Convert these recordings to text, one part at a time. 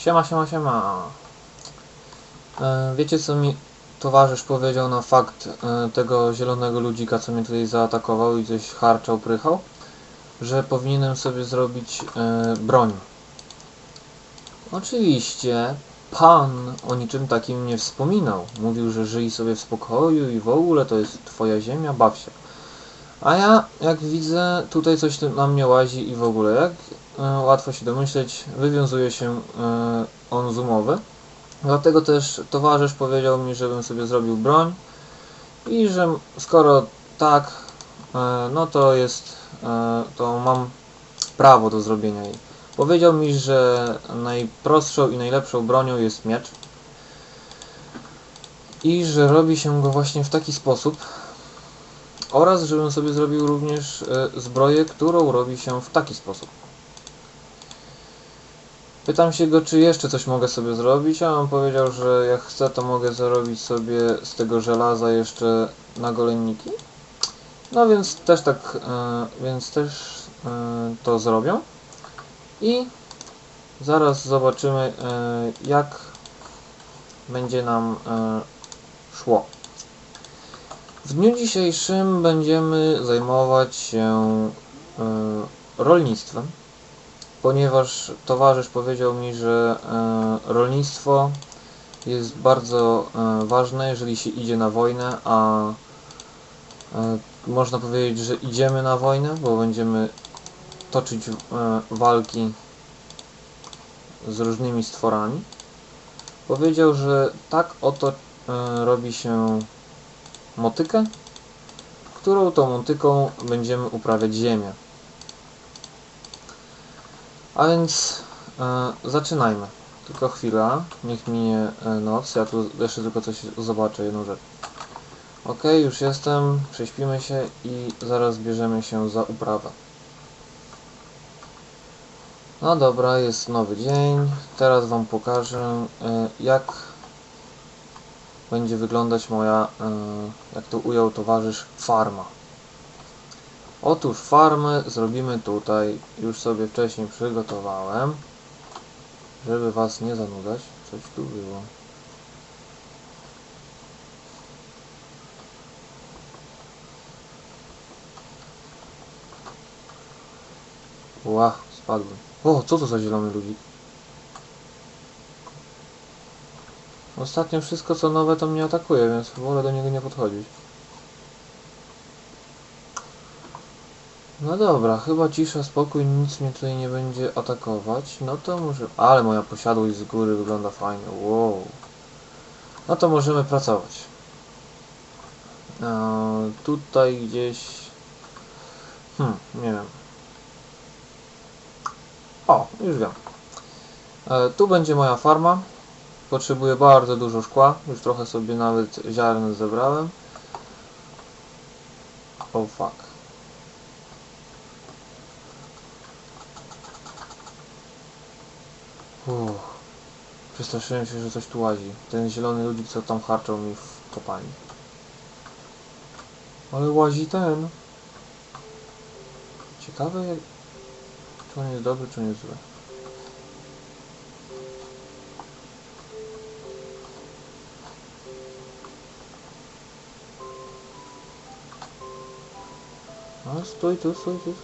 Siema, siema, siema. E, wiecie co mi towarzysz powiedział na fakt e, tego zielonego ludzika, co mnie tutaj zaatakował i coś harczał, prychał? Że powinienem sobie zrobić e, broń. Oczywiście pan o niczym takim nie wspominał. Mówił, że żyj sobie w spokoju i w ogóle to jest twoja ziemia, baw się. A ja, jak widzę, tutaj coś na mnie łazi i w ogóle, jak łatwo się domyśleć, wywiązuje się e, on z umowy. Dlatego też towarzysz powiedział mi, żebym sobie zrobił broń i że skoro tak, e, no to jest, e, to mam prawo do zrobienia jej. Powiedział mi, że najprostszą i najlepszą bronią jest miecz i że robi się go właśnie w taki sposób, oraz żebym sobie zrobił również e, zbroję, którą robi się w taki sposób. Pytam się go, czy jeszcze coś mogę sobie zrobić, a on powiedział, że jak chcę, to mogę zarobić sobie z tego żelaza jeszcze nagolenniki. No więc też tak, e, więc też e, to zrobią. I zaraz zobaczymy, e, jak będzie nam szło. W dniu dzisiejszym będziemy zajmować się rolnictwem, ponieważ towarzysz powiedział mi, że e, rolnictwo jest bardzo e, ważne, jeżeli się idzie na wojnę, a e, można powiedzieć, że idziemy na wojnę, bo będziemy toczyć walki z różnymi stworami. Powiedział, że tak oto robi się motykę, którą tą motyką będziemy uprawiać ziemię. A więc e, zaczynajmy. Tylko chwila, niech minie e, noc. Ja tu jeszcze tylko coś zobaczę, jedną rzecz. Ok, już jestem, prześpimy się i zaraz bierzemy się za uprawę. No dobra, jest nowy dzień. Teraz Wam pokażę, e, jak będzie wyglądać moja, e, jak to ujął towarzysz, farma. Otóż farmę zrobimy tutaj, już sobie wcześniej przygotowałem, żeby Was nie zanudzać. Coś tu było. Ła, spadłem. O, co to za zielony ludzik? Ostatnio wszystko co nowe to mnie atakuje, więc wolę do niego nie podchodzić. No dobra, chyba cisza, spokój, nic mnie tutaj nie będzie atakować. No to może... Ale moja posiadłość z góry wygląda fajnie, wow. No to możemy pracować. Eee, tutaj gdzieś... Hmm, nie wiem. O, już wiem. E, tu będzie moja farma. Potrzebuję bardzo dużo szkła. Już trochę sobie nawet ziarn zebrałem. Oh fuck. Uff. Przestraszyłem się, że coś tu łazi. Ten zielony ludzik, co tam harczał mi w kopalni. Ale łazi ten. Ciekawe, czy on jest dobry, czy on jest zły. No, stój tu, stój tu.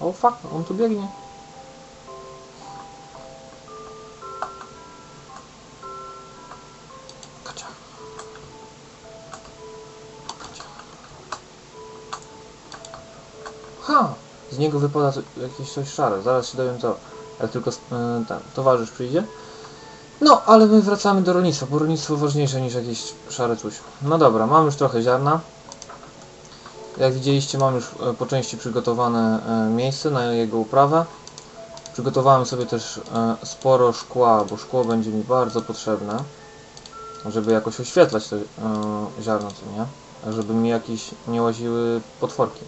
O fuck, on tu biegnie. Ha! Z niego wypada jakieś coś szare. Zaraz się dowiem co. Jak tylko e, ten towarzysz przyjdzie. No, ale my wracamy do rolnictwa, bo rolnictwo ważniejsze niż jakieś szare coś. No dobra, mam już trochę ziarna. Jak widzieliście, mam już e, po części przygotowane e, miejsce na jego uprawę. Przygotowałem sobie też sporo szkła, bo szkło będzie mi bardzo potrzebne, żeby jakoś oświetlać te e, ziarno, co nie? Żeby mi jakieś nie łaziły potworki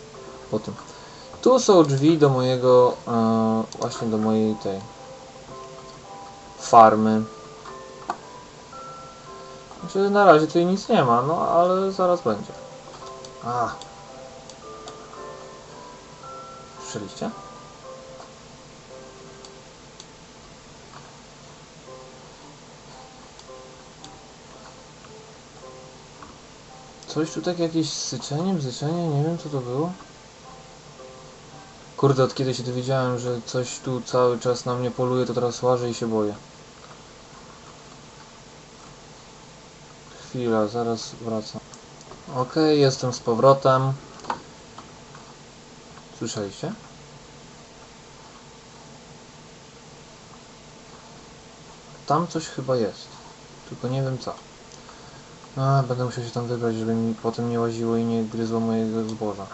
po tym. Tu są drzwi do mojego, e, właśnie do mojej tej farmy. Znaczy na razie tutaj nic nie ma, no ale zaraz będzie. A. Słyszeliście? Coś tu tak jakieś syczenie, bzyczenie, nie wiem co to było. Kurde, od kiedy się dowiedziałem, że coś tu cały czas na mnie poluje, to teraz łażę i się boję. Chwila, zaraz wracam. Okej, jestem z powrotem. Słyszeliście? Tam coś chyba jest. Tylko nie wiem co. Będę musiał się tam wybrać, żeby mi potem nie łaziło i nie gryzło mojego zboża.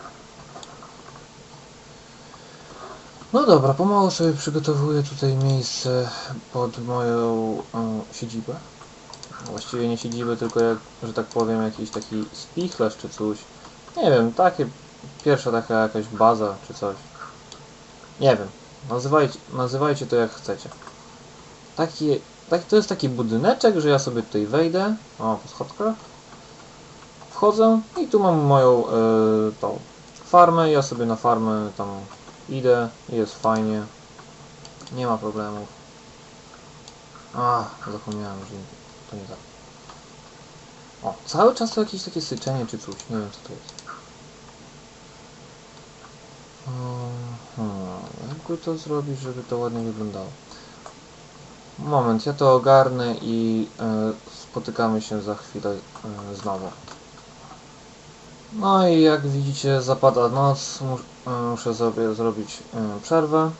No dobra, pomału sobie przygotowuję tutaj miejsce pod moją e, siedzibę. Właściwie nie siedzibę, tylko jak, że tak powiem, jakiś taki spichlerz czy coś. Nie wiem, takie pierwsza taka jakaś baza czy coś. Nie wiem, nazywajcie, nazywajcie to jak chcecie. Taki, tak, to jest taki budyneczek, że ja sobie tutaj wejdę. O, po schodkach. Wchodzę i tu mam moją e, tą farmę. Ja sobie na farmę tam idę jest fajnie. Nie ma problemów. A, zapomniałem, że to nie tak. O, cały czas to jakieś takie syczenie czy coś. Nie wiem co to jest. Hmm, jakby to zrobić, żeby to ładnie wyglądało. Moment, ja to ogarnę i e, spotykamy się za chwilę e, znowu. No i jak widzicie zapada noc, e, muszę sobie zrobić e, przerwę.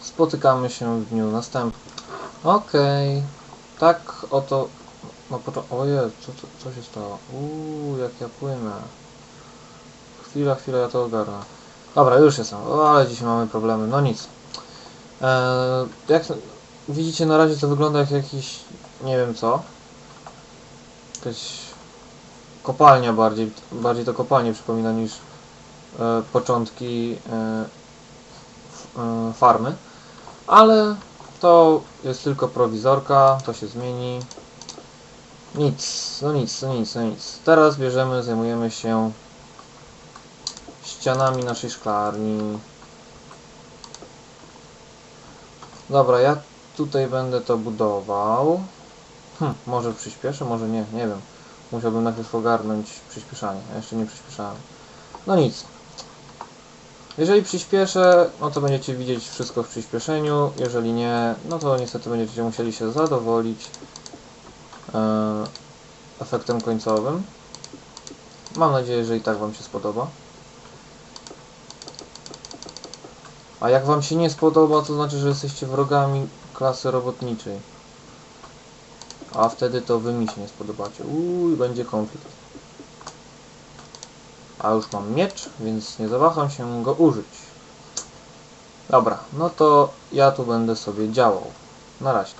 Spotykamy się w dniu następnym. Okej, tak oto... No poczekaj, ojej, co, co, co się stało? Uuu, jak ja płynę. Chwila, chwila, ja to ogarnę. Dobra, już jestem, o, ale dzisiaj mamy problemy, no nic. Eee, jak widzicie na razie to wygląda jak jakiś, nie wiem co. Jakaś kopalnia bardziej, bardziej to kopalnie przypomina niż e, początki e, e, farmy. Ale to jest tylko prowizorka, to się zmieni. Nic, no nic, no nic, no nic. Teraz bierzemy, zajmujemy się ścianami naszej szklarni. Dobra, ja tutaj będę to budował. Hm, może przyspieszę, może nie, nie wiem. Musiałbym najpierw ogarnąć przyspieszanie. Ja jeszcze nie przyspieszałem. No nic. Jeżeli przyspieszę, no to będziecie widzieć wszystko w przyspieszeniu. Jeżeli nie, no to niestety będziecie musieli się zadowolić e, efektem końcowym. Mam nadzieję, że i tak Wam się spodoba. A jak Wam się nie spodoba, to znaczy, że jesteście wrogami klasy robotniczej. A wtedy to Wy mi się nie spodobacie. Uuu, będzie konflikt. A już mam miecz, więc nie zawaham się go użyć. Dobra, no to ja tu będę sobie działał. Na razie.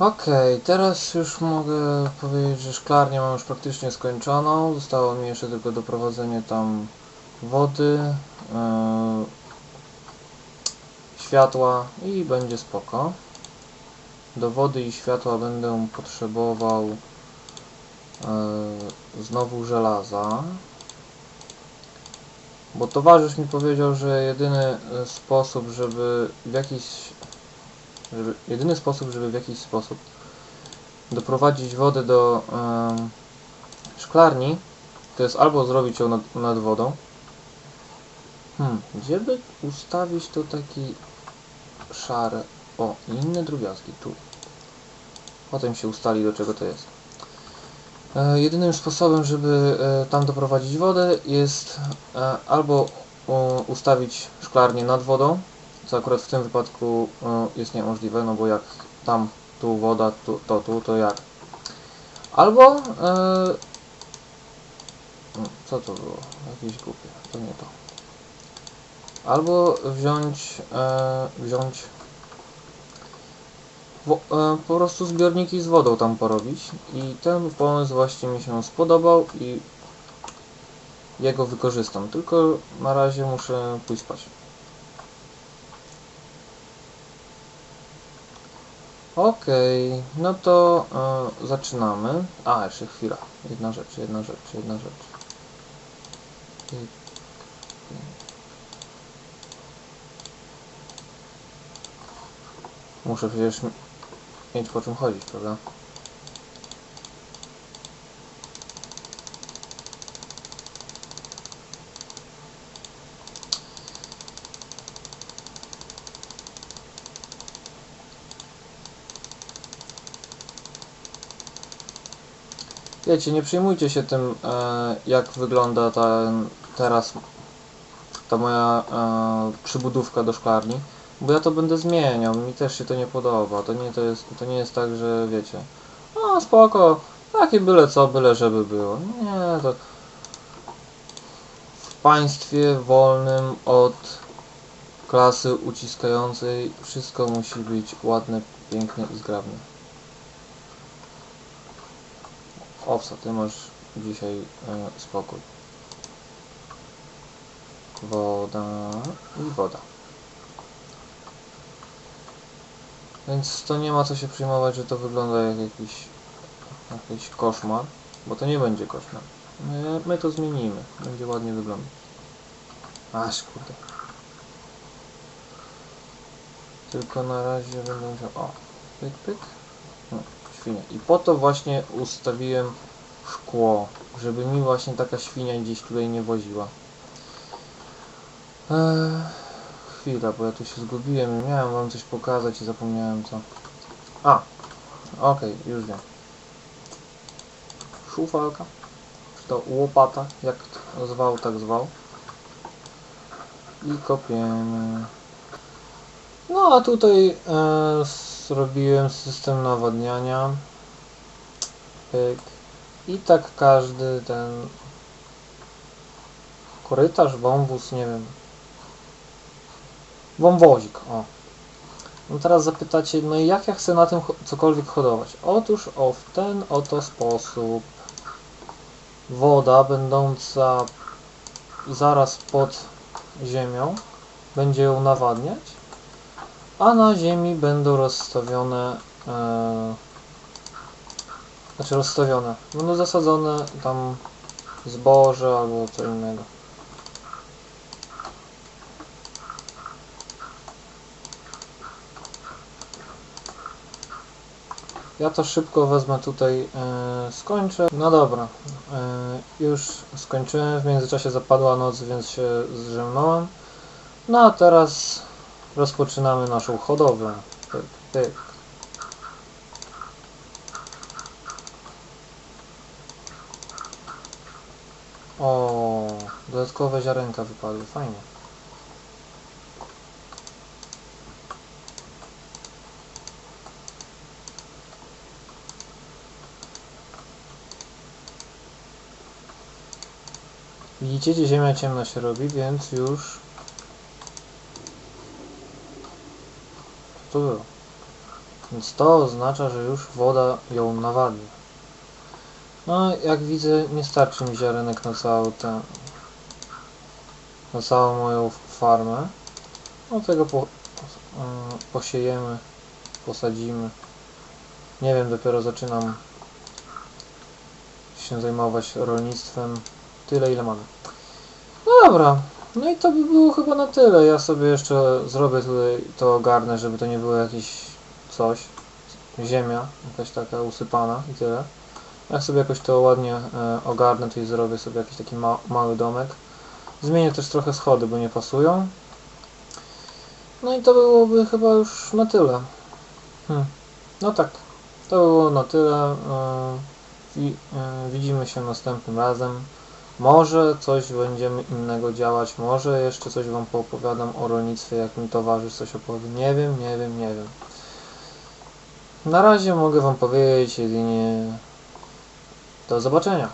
Okej, teraz już mogę powiedzieć, że szklarnię mam już praktycznie skończoną. Zostało mi jeszcze tylko doprowadzenie tam wody, yy, światła i będzie spoko. Do wody i światła będę potrzebował yy, znowu żelaza. Bo towarzysz mi powiedział, że jedyny e, sposób, żeby w jakiś żeby, jedyny sposób, żeby w jakiś sposób doprowadzić wodę do em, szklarni, to jest albo zrobić ją nad, nad wodą. Hmm, gdzie by ustawić to taki szary... O, inne drobiazgi, tu. Potem się ustali, do czego to jest. E, jedynym sposobem, żeby e, tam doprowadzić wodę jest e, albo u, ustawić szklarnię nad wodą, co akurat w tym wypadku e, jest niemożliwe, no bo jak tam tu woda, tu, to tu, to jak? Albo mm, co to było? Jakieś głupie, to nie to. Albo wziąć e, wziąć wo, e, po prostu zbiorniki z wodą tam porobić i ten pomysł właśnie mi się spodobał i jego wykorzystam, tylko na razie muszę pójść spać. Okej, okay, no to y, zaczynamy. A, jeszcze chwila. Jedna rzecz, jedna rzecz, jedna rzecz. Muszę przecież mieć po czym chodzić, prawda? Wiecie, nie przejmujcie się tym, e, jak wygląda ta teraz ta moja e, przybudówka do szklarni, bo ja to będę zmieniał, mi też się to nie podoba. To nie, to jest, to nie jest tak, że wiecie, o spoko, takie byle co, byle żeby było. Nie, to w państwie wolnym od klasy uciskającej wszystko musi być ładne, piękne i zgrabne. Owsa, ty masz dzisiaj e, spokój. Woda i woda. Więc to nie ma co się przejmować, że to wygląda jak jakiś, jakiś koszmar, bo to nie będzie koszmar. My, my to zmienimy, będzie ładnie wyglądać. Aż kurde. Tylko na razie będę musiał... O, pyk, pyk. No, świnia. I po to właśnie ustawiłem szkło, żeby mi właśnie taka świnia gdzieś tutaj nie woziła. Eee, chwila, bo ja tu się zgubiłem. Miałem wam coś pokazać i zapomniałem co. A, okej, już wiem. Szufalka? Czy to łopata? Jak zwał, tak zwał. I kopiemy. No a tutaj e, zrobiłem system nawadniania. Pyk. I tak każdy ten korytarz, wąwóz, nie wiem. Wąwozik, o. No teraz zapytacie, no i jak ja chcę na tym cokolwiek hodować? Otóż o w ten oto sposób. Woda będąca zaraz pod ziemią będzie ją nawadniać, a na ziemi będą rozstawione e, znaczy rozstawione, będą zasadzone tam zboże albo co innego. Ja to szybko wezmę tutaj, e, skończę. No dobra, e, już skończyłem, w międzyczasie zapadła noc, więc się zrzemnąłem. No a teraz rozpoczynamy naszą hodowlę. Pyk. O, dodatkowe ziarenka wypadły, fajnie. Widzicie, gdzie ziemia ciemna się robi, więc już... Było? Więc to oznacza, że już woda ją nawadnia. No, jak widzę, nie starczy mi ziarenek na całą tę... na całą moją farmę. No tego po, mm, posiejemy, posadzimy. Nie wiem, dopiero zaczynam się zajmować rolnictwem. Tyle, ile mamy. No dobra, no i to by było chyba na tyle. Ja sobie jeszcze zrobię tutaj to ogarnę, żeby to nie było jakieś coś. Ziemia, jakaś taka usypana i tyle. Jak sobie jakoś to ładnie e, ogarnę, to i zrobię sobie jakiś taki ma mały domek. Zmienię też trochę schody, bo nie pasują. No i to byłoby chyba już na tyle. Hmm. No tak, to by było na tyle. E, e, widzimy się następnym razem. Może coś będziemy innego działać, może jeszcze coś Wam poopowiadam o rolnictwie, jak mi towarzysz coś opowie. Nie wiem, nie wiem, nie wiem. Na razie mogę Wam powiedzieć jedynie do zobaczenia.